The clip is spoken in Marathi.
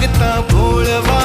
लागता भोळवा